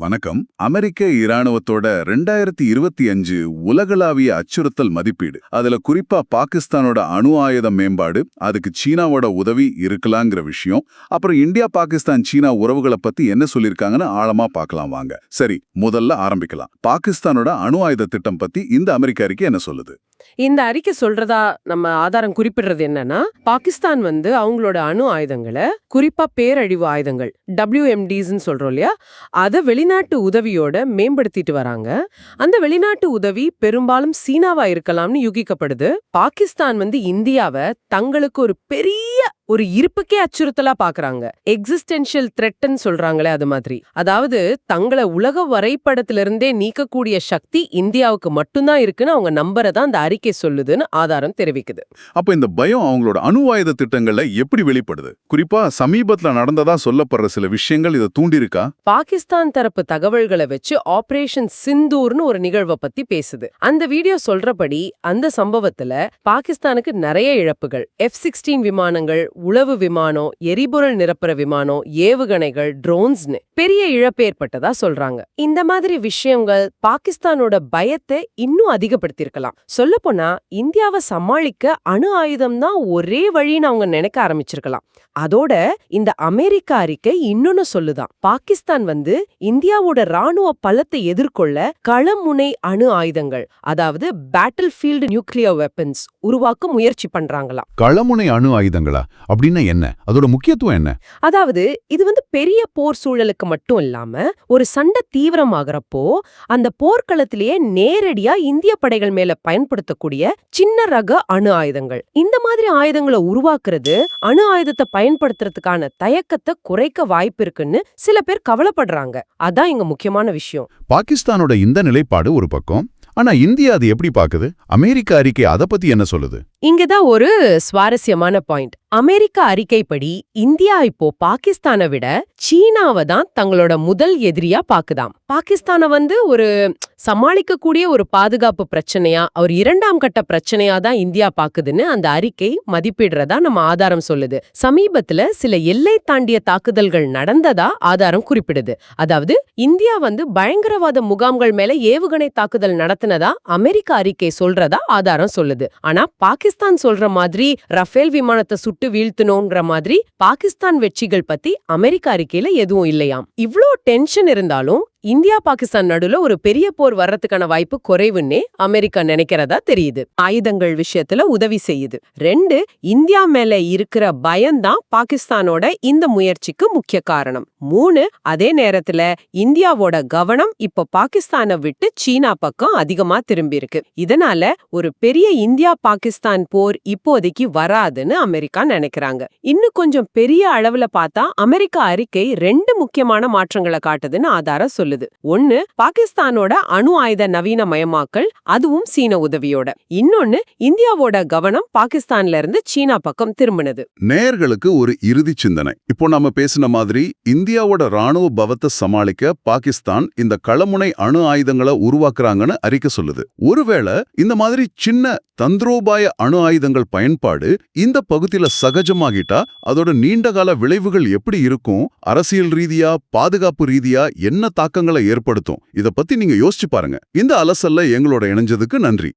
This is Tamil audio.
வணக்கம். அமெரிக்க இராணுவத்தோட ரெண்டாயிரத்தி இருபத்தி அஞ்சு உலகளாவிய அச்சுறுத்தல் மதிப்பீடு. அதுல குறிப்பா பாகிஸ்தானோட அணு ஆயுத மேம்பாடு அதுக்கு சீனாவோட உதவி இருக்கலாங்கிற விஷயம். அப்புறம் இந்தியா பாகிஸ்தான் சீனா உறவுகளை பத்தி என்ன சொல்லியிருக்காங்கன்னு ஆழமா பார்க்கலாம் வாங்க. சரி முதல்ல ஆரம்பிக்கலாம். பாகிஸ்தானோட அணு ஆயுத திட்டம் பத்தி இந்த அமெரிக்க அறிக்கை என்ன சொல்லுது? இந்த அறிக்கை சொல்றதா நம்ம ஆதாரம் குறிப்பிடுறது என்னன்னா பாகிஸ்தான் வந்து அவங்களோட அணு ஆயுதங்களை குறிப்பா பேரழிவு ஆயுதங்கள் டபிள்யூஎம்டிஸ்ன்னு சொல்றோம் இல்லையா? அதை வெளிநாட்டு உதவியோட மேம்படுத்திட்டு வராங்க. அந்த வெளிநாட்டு உதவி பெரும்பாலும் சீனாவா இருக்கலாம்னு யூகிக்கப்படுது. பாகிஸ்தான் வந்து இந்தியாவை தங்களுக்கு ஒரு பெரிய ஒரு இருப்புக்கே அச்சுறுத்தலா பாக்குறாங்க. எக்ஸிஸ்டென்ஷியல் த்ரெட்னு சொல்றாங்களே அது மாதிரி. அதாவது தங்களை உலக வரைபடத்திலிருந்தே நீக்கக்கூடிய சக்தி இந்தியாவுக்கு மட்டும்தான் இருக்குன்னு அவங்க நம்புறதா அந்த அறிக்கை சொல்லுதுன்னு ஆதாரம் தெரிவிக்குது. அப்ப இந்த பயம் அவங்களோட அணு ஆயுத திட்டங்கள்ல எப்படி வெளிப்படுது? குறிப்பா சமீபத்துல நடந்ததா சொல்லப்படுற சில விஷயங்கள் இதை தூண்டிருக்கா பாகிஸ்தான் தரப்பு தகவல்களை வச்சு ஆபரேஷன் சிந்தூர்னு ஒரு நிகழ்வை பத்தி பேசுது. அந்த வீடியோ சொல்றபடி அந்த சம்பவத்துல பாகிஸ்தானுக்கு நிறைய இழப்புகள். எஃப் சிக்ஸ்டீன் விமானங்கள் உளவு விமானம் எரிபொருள் நிரப்புற விமானம் ஏவுகணைகள் ட்ரோன்ஸ்னு பெரிய இழப்பு ஏற்பட்டதா சொல்றாங்க. இந்த மாதிரி விஷயங்கள் பாகிஸ்தானோட பயத்தை இன்னும் அதிகப்படுத்தியிருக்கலாம். சொல்லப்போனா இந்தியாவை சமாளிக்க அணு ஆயுதம் தான் ஒரே வழின்னு அவங்க நினைக்க ஆரம்பிச்சிருக்கலாம். அதோட இந்த அமெரிக்க அறிக்கை இன்னொன்னு சொல்லுதான். பாகிஸ்தான் வந்து இந்தியாவோட ராணுவ பலத்தை எதிர்கொள்ள களமுனை அணு ஆயுதங்கள் அதாவது பேட்டில் ஃபீல்டு நியூக்ளியர் வெப்பன்ஸ் உருவாக்க முயற்சி பண்றாங்களாம். களமுனை அணு ஆயுதங்களா? அப்படின்னா என்ன? அதோட முக்கியத்துவம் என்ன? அதாவது இது வந்து பெரிய போர் சூழலுக்கு மட்டும் இல்லாம ஒரு சண்டை தீவிரமாகறப்போ அந்த போர்க்களத்திலேயே நேரடியா இந்திய படைகள் மேல பயன்படுத்தக்கூடிய சின்ன ரக அணு ஆயுதங்கள். இந்த மாதிரி ஆயுதங்களை உருவாக்குறது அணு ஆயுதத்தை பயன்படுத்துறதுக்கான தயக்கத்தை குறைக்க வாய்ப்பு இருக்குன்னு சில பேர் கவலைப்படுறாங்க. அதான் இங்க முக்கியமான விஷயம். பாகிஸ்தானோட இந்த நிலைப்பாடு ஒரு பக்கம் ஆனா இந்தியா அது எப்படி பாக்குது? அமெரிக்க அறிக்கை அத பத்தி என்ன சொல்லுது? இங்கதான் ஒரு சுவாரஸ்யமான பாயிண்ட். அமெரிக்க அறிக்கைப்படி இந்தியா இப்போ பாகிஸ்தானை விட சீனாவை தான் தங்களோட முதல் எதிரியா பாக்குதாம். பாகிஸ்தானை வந்து ஒரு சமாளிக்கக்கூடிய ஒரு பாதுகாப்பு பிரச்சனையா ஒரு இரண்டாம் கட்ட பிரச்சனையா தான் இந்தியா பாக்குதுன்னு அந்த அறிக்கை மதிப்பிடுறதா நம்ம ஆதாரம் சொல்லுது. சமீபத்துல சில எல்லை தாண்டிய தாக்குதல்கள் நடந்ததா ஆதாரம் குறிப்பிடுது. அதாவது இந்தியா வந்து பயங்கரவாத முகாம்கள் மேல ஏவுகணை தாக்குதல் நடத்தினதா அமெரிக்க அறிக்கை சொல்றதா ஆதாரம் சொல்லுது. ஆனா பாகிஸ்தான் பாகிஸ்தான் சொல்ற மாதிரி ரஃபேல் விமானத்தை சுட்டு வீழ்த்தணுங்கிற மாதிரி பாகிஸ்தான் வெற்றிகள் பத்தி அமெரிக்க அறிக்கையில எதுவும் இல்லையாம். இவ்ளோ டென்ஷன் இருந்தாலும் இந்தியா பாகிஸ்தான் நடுவுல ஒரு பெரிய போர் வர்றதுக்கான வாய்ப்பு குறைவுன்னே அமெரிக்கா நினைக்கிறதா தெரியுது. ஆயுதங்கள் விஷயத்துல உதவி செய்யுது. ரெண்டு இந்தியா மேல இருக்கிற பயம்தான் பாகிஸ்தானோட இந்த முயற்சிக்கு முக்கிய காரணம். மூணு அதே நேரத்துல இந்தியாவோட கவனம் இப்ப பாகிஸ்தானை விட்டு சீனா பக்கம் அதிகமா திரும்பி இருக்கு இதனால ஒரு பெரிய இந்தியா பாகிஸ்தான் போர் இப்போதைக்கு வராதுன்னு அமெரிக்கா நினைக்கிறாங்க. இன்னும் கொஞ்சம் பெரிய அளவுல பார்த்தா அமெரிக்க அறிக்கை ரெண்டு முக்கியமான மாற்றங்களை காட்டுதுன்னு ஆதாரம் சொல்லுது. ஒன்னு பாகிஸ்தானோட அணு ஆயுத நவீன மயமாக்கல் அதுவும் சீன உதவியோட. இன்னொன்னு இந்தியாவோட கவனம் பாகிஸ்தான்ல இருந்து சீனா பக்கம் திரும்பினது. நேயர்களுக்கு ஒரு இறுதி சிந்தனை. இப்போ நாம பேசின மாதிரி இந்தியாவோட ராணுவ பவத்தை சமாளிக்க பாகிஸ்தான் இந்த களமுனை அணு ஆயுதங்களை உருவாக்குறாங்கன்னு அறிக்கை சொல்லுது. ஒருவேளை இந்த மாதிரி சின்ன தந்திரோபாய அணு ஆயுதங்கள் பயன்பாடு இந்த பகுதியில சகஜமாகிட்டா அதோட நீண்டகால விளைவுகள் எப்படி இருக்கும் அரசியல் ரீதியா பாதுகாப்பு ரீதியா என்ன தாக்கம் தாக்கங்களை ஏற்படுத்தும். இதை பத்தி நீங்க யோசிச்சு பாருங்க. இந்த அலசல்ல எங்களோட இணைஞ்சதுக்கு நன்றி.